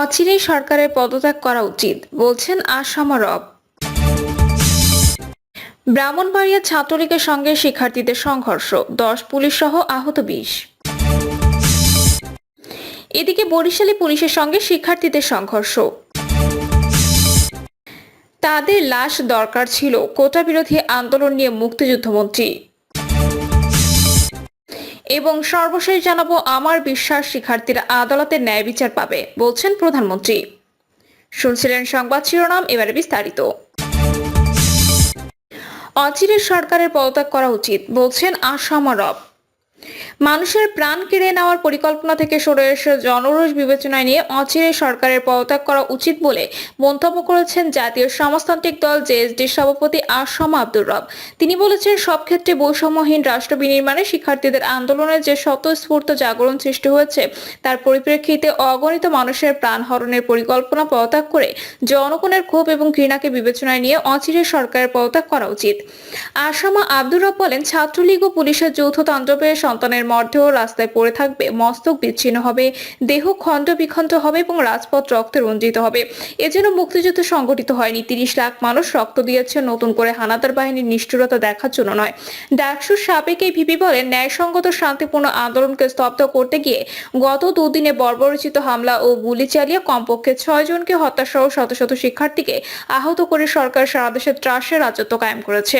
অচিরেই সরকারের পদত্যাগ করা উচিত, বলছেন আসামা রব। ব্রাহ্মণবাড়িয়া ছাত্রলীগের সঙ্গে শিক্ষার্থীদের সংঘর্ষ, দশ পুলিশ সহ আহত বিশ। এদিকে বরিশালে পুলিশের সঙ্গে শিক্ষার্থীদের সংঘর্ষ। তাদের লাশ দরকার ছিল, কোটা বিরোধী আন্দোলন নিয়ে মুক্তিযুদ্ধমন্ত্রী এবং সর্বশেষ জানাব, আমার বিশ্বাস শিক্ষার্থীরা আদালতে ন্যায় বিচার পাবে, বলছেন প্রধানমন্ত্রী। শুনছিলেন সংবাদ শিরোনাম, এবারে বিস্তারিত। অচিরে সরকারের পদত্যাগ করা উচিত, বলছেন আসামা রব। মানুষের প্রাণ কেড়ে নেওয়ার পরিকল্পনা থেকে সরে এসে জনরোষ বিবেচনায় নিয়ে অচিরে সরকারের পদত্যাগ করা উচিত বলে মন্তব্য করেছেন জাতীয় সমাজতান্ত্রিক দল জেএসডির সভাপতি আসাম আব্দুর রব। তিনি বলেছেন, সব ক্ষেত্রে বৈষম্যহীন রাষ্ট্র বিনির্মাণে শিক্ষার্থীদের আন্দোলনের যে স্বতঃস্ফূর্ত জাগরণ সৃষ্টি হয়েছে, তার পরিপ্রেক্ষিতে অগণিত মানুষের প্রাণ হরণের পরিকল্পনা পদত্যাগ করে জনগণের ক্ষোভ এবং ঘৃণাকে বিবেচনায় নিয়ে অচিরে সরকারের পদত্যাগ করা উচিত। আসামা আব্দুর রব বলেন, ছাত্রলীগ ও পুলিশের যৌথ তাণ্ডবে সন্তানের মর্ধেও রাস্তায় পড়ে থাকবে, মস্তক বিচ্ছিন্ন হবে, দেহ খণ্ড বিখণ্ড হবে এবং রাজপথ রক্তে রঞ্জিত হবে। এজন্য মুক্তিযুদ্ধ সংগঠিত হয়নি। তিরিশ লাখ মানুষ রক্ত দিয়েছে, নতুন করে হানাদার বাহিনীর নিষ্ঠুরতা দেখার জন্য নয়। ডাকসুর সাবেক এই ভিপি বলেন, ন্যায়সঙ্গত শান্তিপূর্ণ আন্দোলনকে স্তব্ধ করতে গিয়ে গত দুদিনে বর্বরচিত হামলা ও গুলি চালিয়ে কমপক্ষে ছয় জনকে হত্যাসহ শত শত শিক্ষার্থীকে আহত করে সরকার সারা দেশে ত্রাসের রাজত্ব কায়েম করেছে।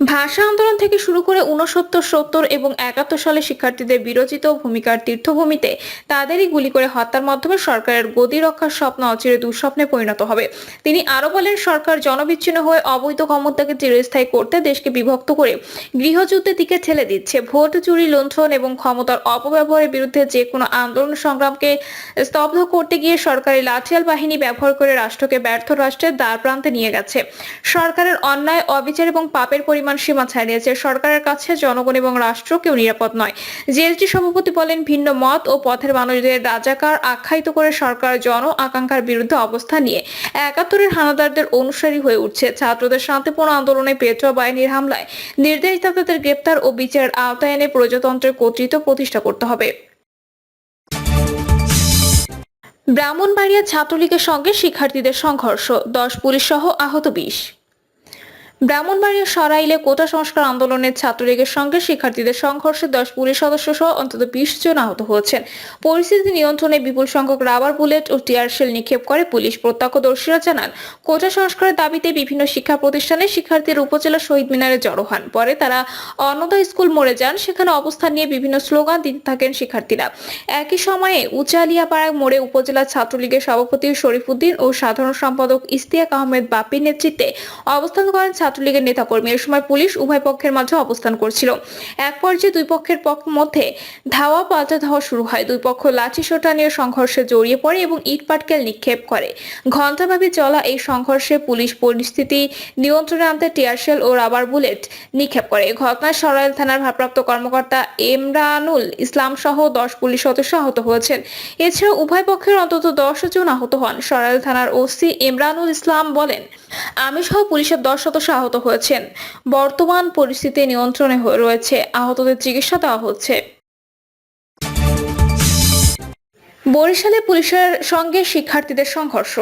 ভাষা আন্দোলন থেকে শুরু করে উনসত্তর সত্তর এবং একাত্তর সালে শিক্ষার্থীদের বিরোচিত ভূমিকার তীর্থভূমিতে তাদেরই গুলি করে হত্যার মাধ্যমে সরকারের গদি রক্ষার স্বপ্ন অচিরে দুঃস্বপ্নে পরিণত হবে। তিনি আরও বলেন, সরকার জনবিচ্ছিন্ন হয়ে অবৈধ ক্ষমতাকে চিরস্থায়ী করতে দেশকে বিভক্ত করে গৃহযুদ্ধের দিকে ঠেলে দিচ্ছে। ভোট, চুরি, লুণ্ঠন এবং ক্ষমতার অপব্যবহারের বিরুদ্ধে যে কোনো আন্দোলন সংগ্রামকে স্তব্ধ করতে গিয়ে সরকারি লাঠিয়াল বাহিনী ব্যবহার করে রাষ্ট্রকে ব্যর্থ রাষ্ট্রের দ্বার প্রান্তে নিয়ে গেছে। সরকারের অন্যায়, অবিচার এবং পাপের পরিমাণ সীমা ছাড়িয়েছে সরকারের কাছে জনগণ এবং রাষ্ট্র কেউ নিরাপদ নয়। জিএসটি সভাপতি বলেন, ভিন্ন মত ও পথের মানুষদের রাজাকার আখ্যায়িত করে সরকার জন আকাঙ্ক্ষার বিরুদ্ধে অবস্থান নিয়ে একাত্তরের হানাদারদের অনুসারী হয়ে উঠছে। ছাত্রদের শান্তিপূর্ণ আন্দোলনে পেট্রোল বাহিনীর হামলায় নির্দেশদাতাদের গ্রেপ্তার ও বিচারের আওতায় এনে প্রজাতন্ত্রের কর্তৃত্ব প্রতিষ্ঠা করতে হবে। ব্রাহ্মণবাড়িয়া ছাত্রলীগের সঙ্গে শিক্ষার্থীদের সংঘর্ষ, দশ পুলিশ সহ আহত বিশ। ব্রাহ্মণবাড়িয়া সরাইলে কোটা সংস্কার আন্দোলনের ছাত্রলীগের সঙ্গে শিক্ষার্থীদের সংঘর্ষে দশ পুলিশ সদস্য সহ অন্তত বিশ জন আহত হয়েছেন। পরিস্থিতি নিয়ন্ত্রণে বিপুল সংখ্যক রাবার বুলেট ও টিয়ার শেল নিক্ষেপ করে পুলিশ। প্রত্যক্ষদর্শীরা জানান, কোটা সংস্কারের দাবিতে বিভিন্ন শিক্ষা প্রতিষ্ঠানে শিক্ষার্থীরা উপজেলা শহীদ মিনারে জড়ো হন। পরে তারা অন্নদা স্কুল মোড়ে যান। সেখানে অবস্থান নিয়ে বিভিন্ন স্লোগান দিতে থাকেন শিক্ষার্থীরা। একই সময়ে উচালিয়াপাড়া মোড়ে উপজেলা ছাত্রলীগের সভাপতি শরীফুদ্দিন ও সাধারণ সম্পাদক ইস্তিয়াক আহমেদ বাপির নেতৃত্বে অবস্থান করেন ছাত্রলীগের নেতাকর্মী এ সময় পুলিশ উভয় পক্ষের মাঝে অবস্থান করছিল। এক পর্যায়ে দুই পক্ষের পক্ষ মধ্যে ধাওয়া পাল্টা ধাওয়া শুরু হয়। দুই পক্ষ লাঠি সোটা নিয়ে সংঘর্ষে জড়িয়ে পড়ে এবং ইট পাটকেল নিক্ষেপ করে। ঘণ্টাব্যাপী চলা এই সংঘর্ষে পুলিশ পরিস্থিতি নিয়ন্ত্রণে আনতে টিয়ারশেল ও রাবার বুলেট নিক্ষেপ করে। ঘটনায় সরাইল থানার ভারপ্রাপ্ত কর্মকর্তা এমরানুল ইসলাম সহ দশ পুলিশ সদস্য আহত হয়েছেন। এছাড়া উভয় পক্ষের অন্তত দশ জন আহত হন। সরাইল থানার ওসি ইমরানুল ইসলাম বলেন আমি সহ পুলিশের দশ সদস্য আহত হয়েছেন। বর্তমান পরিস্থিতি নিয়ন্ত্রণে রয়েছে। আহতদের চিকিৎসা দেওয়া হচ্ছে। বরিশালে পুলিশের সঙ্গে শিক্ষার্থীদের সংঘর্ষ।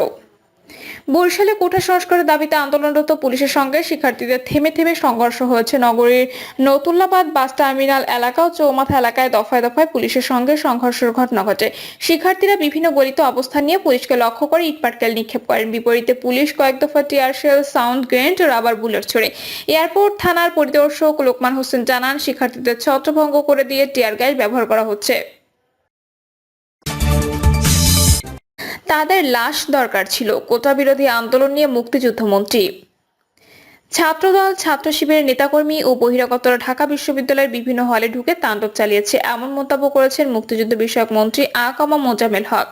বরিশালে কোঠা সংস্কারের দাবিতে আন্দোলনরত পুলিশের সঙ্গে শিক্ষার্থীদের থেমে থেমে সংঘর্ষ হয়েছে নগরীর নতুল্লাবাদ বাস টার্মিনাল এলাকা ও চৌমাথা এলাকায় দফায় দফায় পুলিশের সঙ্গে সংঘর্ষের ঘটনা ঘটে। শিক্ষার্থীরা বিভিন্ন গলিত অবস্থান নিয়ে পুলিশকে লক্ষ্য করে ইটপাটকেল নিক্ষেপ করেন। বিপরীতে পুলিশ কয়েক দফা tear tear shell sound grenade rubber bullet ছড়ে। এয়ারপোর্ট থানার পরিদর্শক লোকমান হোসেন জানান, শিক্ষার্থীদের ছত্রভঙ্গ করে দিয়ে টিয়ার গ্যাস ব্যবহার করা হচ্ছে। তাদের লাশ দরকার ছিল। কোটা বিরোধী আন্দোলন নিয়ে মুক্তিযুদ্ধ মন্ত্রী ছাত্রদল, ছাত্র শিবিরের নেতাকর্মী ও বহিরাগতরা ঢাকা বিশ্ববিদ্যালয়ের বিভিন্ন হলে ঢুকে তাণ্ডব চালিয়েছে। এমন মন্তব্য করেছেন মুক্তিযুদ্ধ বিষয়ক মন্ত্রী আকামা মোজামেল হক।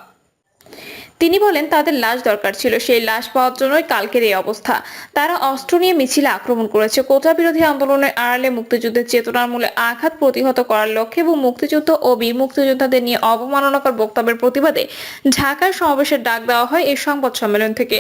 তিনি বলেন, তাদের লাশ দরকার ছিল। সেই লাশ পাওয়ার জন্যই কালকের এই অবস্থা। তারা অস্ত্র নিয়ে মিছিলে আক্রমণ করেছে। কোটা বিরোধী আন্দোলনের আড়ালে মুক্তিযুদ্ধের চেতনার মূলে আঘাত প্রতিহত করার লক্ষ্যে এবং মুক্তিযুদ্ধ ও বীর মুক্তিযোদ্ধাদের নিয়ে অবমাননাকর বক্তব্যের প্রতিবাদে ঢাকায় সমাবেশের ডাক দেওয়া হয় এই সংবাদ সম্মেলন থেকে।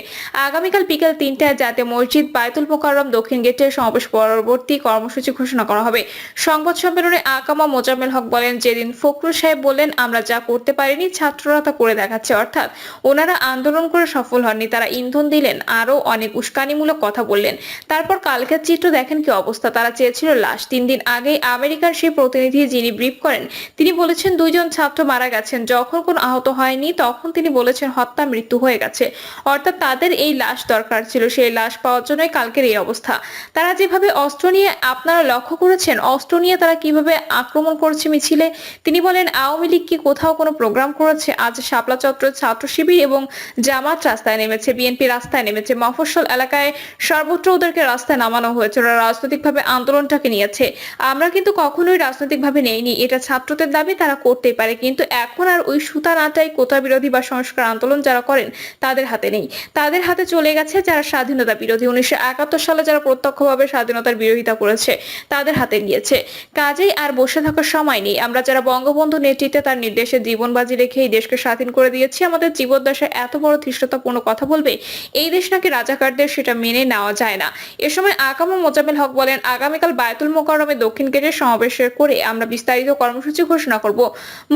আগামীকাল বিকেল তিনটায় জাতীয় মসজিদ বায়তুল মোকাররম দক্ষিণ গেটে সমাবেশ পরবর্তী কর্মসূচি ঘোষণা করা হবে। সংবাদ সম্মেলনে আকামা মোজাম্মেল হক বলেন, যেদিন ফখরুল সাহেব বললেন, আমরা যা করতে পারিনি, ছাত্ররা তা করে দেখাচ্ছে। অর্থাৎ ওনারা আন্দোলন করে সফল হননি। তারা ইন্ধন দিলেন আরও অনেক উস্কানিমূলক কথা বললেন। তারপর কালকের চিত্র দেখেন কি অবস্থা। তারা চেয়েছিল লাশ। তিন দিন আগেই আমেরিকার সেই প্রতিনিধি যিনি ব্রিফ করেন, তিনি বলেছেন দুইজন ছাত্র মারা গেছেন। যখন কোনো আহত হয়নি, তখন তিনি বলেছেন হত্যা মৃত্যু হয়ে গেছে। অর্থাৎ তাদের এই লাশ দরকার ছিল। সেই লাশ পাওয়ার জন্যই কালকের এই অবস্থা। তারা যেভাবে অস্ত্র নিয়ে আপনারা লক্ষ্য করেছেন, অস্ত্র নিয়ে তারা কীভাবে আক্রমণ করছে মিছিলে, তিনি বলেন আওয়ামী লীগ কি কোথাও কোনো প্রোগ্রাম করেছে? আজ শাপলা চত্র ছাত্র শিবির এবং জামাত রাস্তায় নেমেছে, বিএনপি রাস্তায় নেমেছে। মফস্বল এলাকায় সর্বত্র ওদেরকে রাস্তায় নামানো হয়েছে। ওরা রাজনৈতিকভাবে আন্দোলনটাকে নিয়েছে। আমরা কিন্তু কখনোই রাজনৈতিকভাবে নেইনি। এটা ছাত্রদের দাবি, তারা করতেই পারে। কিন্তু এখন আর ওই সুতা নাটাই কোটা বিরোধী বা সংস্কার আন্দোলন যারা করেন, তাদের হাতে নেই। তাদের হাতে চলে গেছে যারা স্বাধীনতা বিরোধী। উনিশশো একাত্তর সালে যারা প্রত্যক্ষভাবে স্বাধীনতার বিরোধিতা করেছে, তাদের হাতে গিয়েছে কাজেই আর বসে থাকার সময় নেই। আমরা যারা বঙ্গবন্ধু নেতৃত্বে তার নির্দেশে জীবন বাজি রেখে এই দেশকে স্বাধীন করে দিয়েছি, আমাদের জীবদ্দশায় এত বড় ধৃষ্টতাপূর্ণ কথা বলবে, এই দেশ নাকি রাজাকারদের সেটা মেনে নেওয়া যায় না। এ সময় আকামা মোজাম্মেল হক বলেন, আগামীকাল বায়তুল মোকাররমে দক্ষিণ গেটে সমাবেশ করে আমরা বিস্তারিত কর্মসূচি ঘোষণা করব।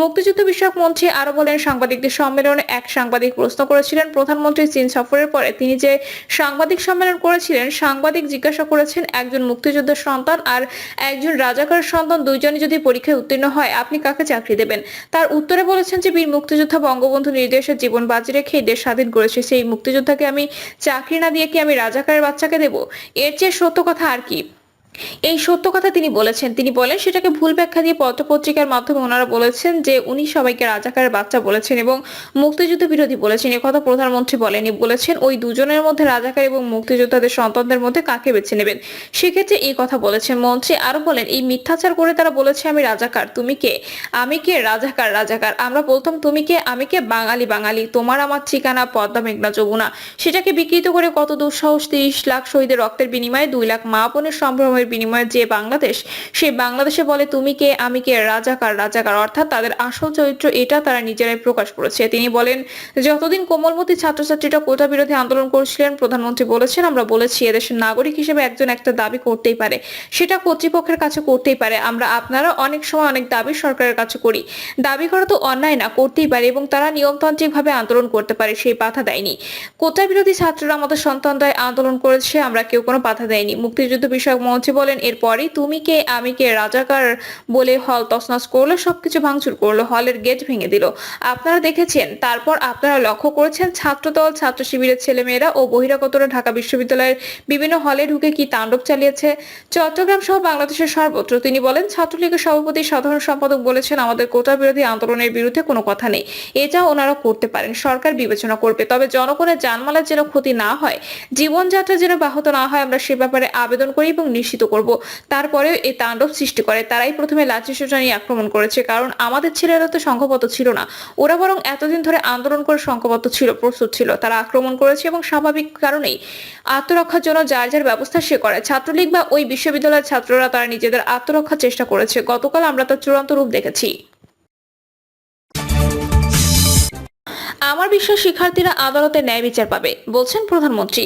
মুক্তিযুদ্ধ বিষয়ক মন্ত্রী আরও বলেন, সাংবাদিকদের সম্মেলনে এক সাংবাদিক প্রশ্ন করেছিলেন, প্রধানমন্ত্রী চীন সফরের পরে তিনি যে সাংবাদিক সম্মেলন করেছিলেন, সাংবাদিক জিজ্ঞাসা করেছেন, একজন মুক্তিযোদ্ধার সন্তান আর একজন রাজাকার সন্তান দুইজনে যদি পরীক্ষায় উত্তীর্ণ হয়, আপনি কাকে চাকরি দেবেন? তার উত্তরে বলেছেন যে, বীর মুক্তিযোদ্ধা বঙ্গবন্ধু নির্দেশে জীবন বাজি রেখে দেশ স্বাধীন করেছে সেই মুক্তিযোদ্ধাকে আমি চাকরি না দিয়ে কি আমি রাজাকারের বাচ্চাকে দেব? এর চেয়ে সত্য কথা আর কি? এই সত্য কথা তিনি বলেছেন। তিনি বলেন, সেটাকে ভুল ব্যাখ্যা দিয়ে পত্রপত্রিকার মাধ্যমে ওনারা বলেছেন যে, উনি সবাইকে রাজাকারের বাচ্চা বলেছেন এবং মুক্তিযুদ্ধ বিরোধী বলেছেন। কথা প্রধানমন্ত্রী বলেনি বলেছেন, ওই দুজনের মধ্যে রাজাকার এবং মুক্তিযোদ্ধাদের সন্তানদের মধ্যে কাকে বেছে নেবেন? সেক্ষেত্রে এই কথা বলেছেন মন্ত্রী। আরও বলেন, এই মিথ্যাচার করে তারা বলেছে, আমি রাজাকার, তুমি কে? আমি কে রাজাকার রাজাকার? আমরা বলতাম, তুমি কে? আমি কে? বাঙালি বাঙালি, তোমার আমার ঠিকানা, পদ্মা, মেঘনা, যমুনা। সেটাকে বিকৃত করে কত দুঃসাহস, তিরিশ লাখ শহীদের রক্তের বিনিময়ে দুই লাখ মা বোনের সম্ভ্রমের বিনিময়ে যে বাংলাদেশ সেই বাংলাদেশে বলে, তুমি কে? আমি কে? রাজাকার রাজাকার। অর্থাৎ তাদের আসল চরিত্র এটা তারা নিজেরাই প্রকাশ করেছে। তিনি বলেন, যতদিন কোমলমতি ছাত্রছাত্রীরা কোটা বিরোধী আন্দোলন করছিলেন, প্রধানমন্ত্রী বলেছেন, আমরা বলেছি এদেশের নাগরিক হিসেবে একজন একটা দাবি করতেই পারে। সেটা কর্তৃপক্ষের কাছে করতেই পারে। আমরা আপনারা অনেক সময় অনেক দাবি সরকারের কাছে করি। দাবি করা তো অন্যায় না, করতেই পারে এবং তারা নিয়মতান্ত্রিকভাবে আন্দোলন করতে পারে, সেই বাধা দেয়নি। কোটা বিরোধী ছাত্ররা আমাদের সন্তানদায় আন্দোলন করেছে, আমরা কেউ কোনো বাধা দেয়নি। মুক্তিযুদ্ধ বিষয়ক মন্ত্রী বলেন, এরপরই তুমি কে? আমি কে? রাজাকার বলে হল তছনছ করল, সবকিছু ভাঙচুর করল, হলের গেট ভেঙে দিল। আপনারা দেখেছেন, তারপর আপনারা লক্ষ্য করেছেন, ছাত্রদল, ছাত্র শিবিরের ছেলেমেয়েরা ও বহিরাগতরা ঢাকা বিশ্ববিদ্যালয়ের বিভিন্ন হলে ঢুকে কি তাণ্ডব চালিয়েছে? চট্টগ্রাম সহ বাংলাদেশের সর্বত্র তিনি বলেন, ছাত্রলীগের সভাপতি, সাধারণ সম্পাদক বলেছেন, আমাদের কোটা বিরোধী আন্দোলনের বিরুদ্ধে কোনো কথা নেই। এটা ওনারা করতে পারেন, সরকার বিবেচনা করবে। তবে জনগণের জানমালের যেন ক্ষতি না হয়, জীবনযাত্রা যেন ব্যাহত না হয়, আমরা সে ব্যাপারে আবেদন করি এবং নিশ্চিত করব। তারপরেও এই তাণ্ডব সৃষ্টি করে। তারাই প্রথমে লাঠিসোঁটা নিয়ে আক্রমণ করেছে। কারণ আমাদের ছেলেরা তো সংঘবদ্ধ ছিল না। ওরা বরং এতদিন ধরে আন্দোলন করে সংঘবদ্ধ ছিল, প্রস্তুত ছিল। তারা আক্রমণ করেছে এবং স্বাভাবিক কারণেই আত্মরক্ষার জন্য যার যার ব্যবস্থা সে করে। ছাত্রলীগ বা ওই বিশ্ববিদ্যালয়ের ছাত্ররা তারা নিজেদের আত্মরক্ষার চেষ্টা করেছে। গতকাল আমরা তার চূড়ান্ত রূপ দেখেছি। আমার বিশ্বাস, শিক্ষার্থীরা আদালতে ন্যায় বিচার পাবে, বলছেন প্রধানমন্ত্রী।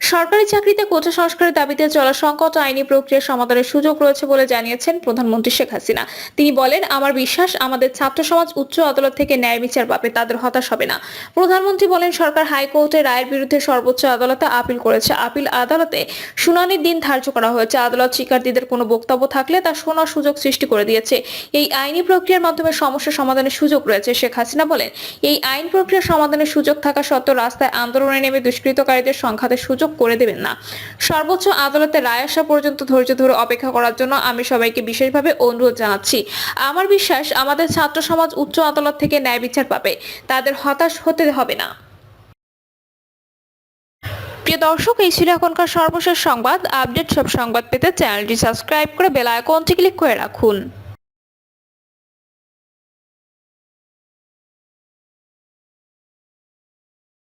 সরকারি চাকরিতে কোটা সংস্কারের দাবিতে চলা সংকট আইনি প্রক্রিয়া সমাধানের সুযোগ রয়েছে বলে জানিয়েছেন প্রধানমন্ত্রী শেখ হাসিনা। তিনি বলেন, আমার বিশ্বাস, আমাদের ছাত্র সমাজ উচ্চ আদালত থেকে ন্যায় বিচার পাবে, তাদের হতাশ হবে না। প্রধানমন্ত্রী বলেন, সরকার হাইকোর্টের রায়ের বিরুদ্ধে সর্বোচ্চ আদালতে আপিল করেছে। আপিল আদালতে শুনানির দিন ধার্য করা হয়েছে। আদালত শিক্ষার্থীদের কোনো বক্তব্য থাকলে তা শোনার সুযোগ সৃষ্টি করে দিয়েছে। এই আইনি প্রক্রিয়ার মাধ্যমে সমস্যা সমাধানের সুযোগ রয়েছে। শেখ হাসিনা বলেন, এই আইন প্রক্রিয়া সমাধানের সুযোগ থাকা সত্ত্বেও রাস্তায় আন্দোলনে নেমে দুষ্কৃতকারীদের সংঘাতের সুযোগ করে দেবেন না। সর্বোচ্চ আদালতে রায় আসা পর্যন্ত ধৈর্য ধরে অপেক্ষা করার জন্য আমি সবাইকে বিশেষভাবে অনুরোধ জানাচ্ছি। আমার বিশ্বাস, আমাদের ছাত্র সমাজ উচ্চ আদালত থেকে ন্যায় বিচার পাবে। তাদের হতাশ হতে হবে না। প্রিয় দর্শক, এই ছিল এখনকার সর্বশেষ সংবাদ। আপডেট সব সংবাদ পেতে চ্যানেলটি সাবস্ক্রাইব করে বেল আইকনটি ক্লিক করে রাখুন।